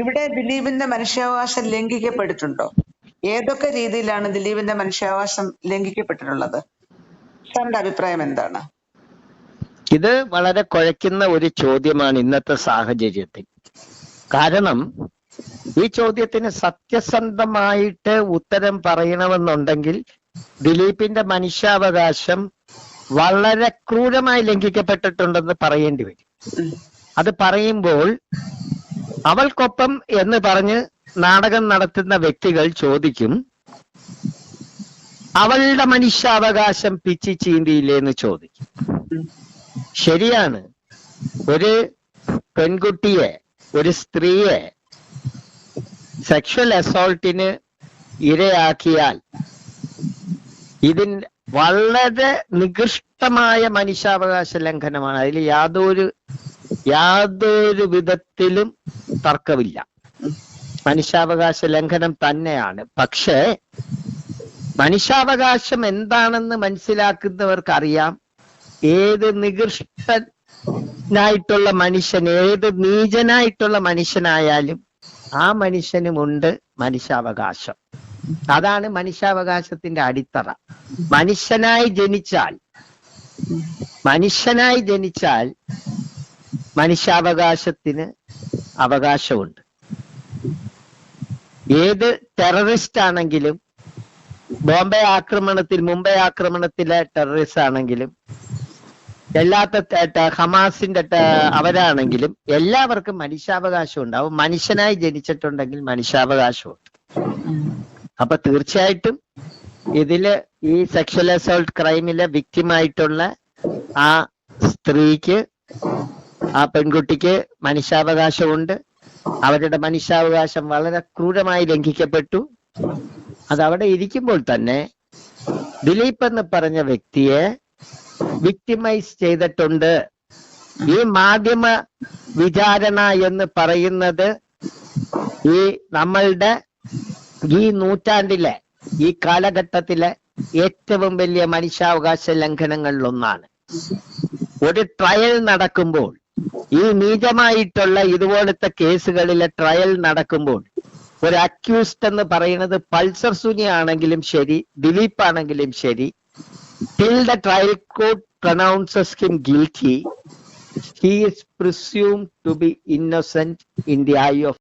ഇവിടെ ദിലീപിന്റെ മനുഷ്യാവകാശം ലംഘിക്കപ്പെട്ടിട്ടുണ്ടോ? ഏതൊക്കെ രീതിയിലാണ് ദിലീപിന്റെ മനുഷ്യാവകാശം ലംഘിക്കപ്പെട്ടിട്ടുള്ളത്? സാറിന്റെ അഭിപ്രായം എന്താണ്? ഇത് വളരെ കുഴയ്ക്കുന്ന ഒരു ചോദ്യമാണ് ഇന്നത്തെ സാഹചര്യത്തിൽ. കാരണം ഈ ചോദ്യത്തിന് സത്യസന്ധമായിട്ട് ഉത്തരം പറയണമെന്നുണ്ടെങ്കിൽ ദിലീപിന്റെ മനുഷ്യാവകാശം വളരെ ക്രൂരമായി ലംഘിക്കപ്പെട്ടിട്ടുണ്ടെന്ന് പറയേണ്ടി വരും. അത് പറയുമ്പോൾ അവൾക്കൊപ്പം എന്ന് പറഞ്ഞ് നാടകം നടത്തുന്ന വ്യക്തികൾ ചോദിക്കും അവളുടെ മനുഷ്യാവകാശം പിച്ചി ചീന്തിയില്ലേ? എന്ന് ചോദിക്കും. ശരിയാണ്. ഒരു പെൺകുട്ടിയെ ഒരു സ്ത്രീയെ സെക്ഷൽ അസോൾട്ടിന് ഇരയാക്കിയാൽ ഇതിൻ വളരെ നികൃഷ്ടമായ മനുഷ്യാവകാശ ലംഘനമാണ്. അതിൽ യാതൊരു യാതൊരു വിധത്തിലും തർക്കമില്ല. മനുഷ്യാവകാശ ലംഘനം തന്നെയാണ്. പക്ഷേ മനുഷ്യാവകാശം എന്താണെന്ന് മനസ്സിലാക്കുന്നവർക്ക് അറിയാം ഏത് നികൃഷ്ടനായിട്ടുള്ള മനുഷ്യൻ ഏത് നീചനായിട്ടുള്ള മനുഷ്യനായാലും ആ മനുഷ്യനുമുണ്ട് മനുഷ്യാവകാശം. അതാണ് മനുഷ്യാവകാശത്തിന്റെ അടിത്തറ. മനുഷ്യനായി ജനിച്ചാൽ മനുഷ്യനായി ജനിച്ചാൽ മനുഷ്യാവകാശത്തിന് അവകാശമുണ്ട്. ഏത് ടെററിസ്റ്റ് ആണെങ്കിലും ബോംബെ ആക്രമണത്തിൽ മുംബൈ ആക്രമണത്തിലെ ടെററിസ്റ്റ് ആണെങ്കിലും എല്ലാത്ത ഹമാസിന്റെ അവരാണെങ്കിലും എല്ലാവർക്കും മനുഷ്യാവകാശം ഉണ്ടാവും മനുഷ്യനായി ജനിച്ചിട്ടുണ്ടെങ്കിൽ മനുഷ്യാവകാശമുണ്ട്. അപ്പൊ തീർച്ചയായിട്ടും ഇതിൽ ഈ സെക്ഷൽ അസോൾട്ട് ക്രൈമിലെ വിക്റ്റിമായിട്ടുള്ള ആ സ്ത്രീക്ക് ആ പെൺകുട്ടിക്ക് മനുഷ്യാവകാശമുണ്ട്. അവരുടെ മനുഷ്യാവകാശം വളരെ ക്രൂരമായി ലംഘിക്കപ്പെട്ടു. അത് അവിടെ ഇരിക്കുമ്പോൾ തന്നെ ദിലീപ് എന്ന് പറഞ്ഞ വ്യക്തിയെ വിക്ടിമൈസ് ചെയ്തിട്ടുണ്ട്. ഈ മാധ്യമ വിചാരണ എന്ന് പറയുന്നത് ഈ നമ്മളുടെ ഈ നൂറ്റാണ്ടിലെ ഈ കാലഘട്ടത്തിലെ ഏറ്റവും വലിയ മനുഷ്യാവകാശ ലംഘനങ്ങളിൽ ഒന്നാണ് ഒരു ട്രയൽ നടക്കുമ്പോൾ ഈ നീചമായിട്ടുള്ള ഇതുപോലത്തെ കേസുകളിലെ ട്രയൽ നടക്കുമ്പോൾ ഒരു അക്യൂസ്ഡ് എന്ന് പറയുന്നത് പൾസർ സുനി ആണെങ്കിലും ശരി ദിലീപ് ആണെങ്കിലും ശരി till the trial court pronounces him guilty he is presume to be innocent in the eye of